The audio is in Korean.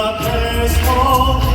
앞에서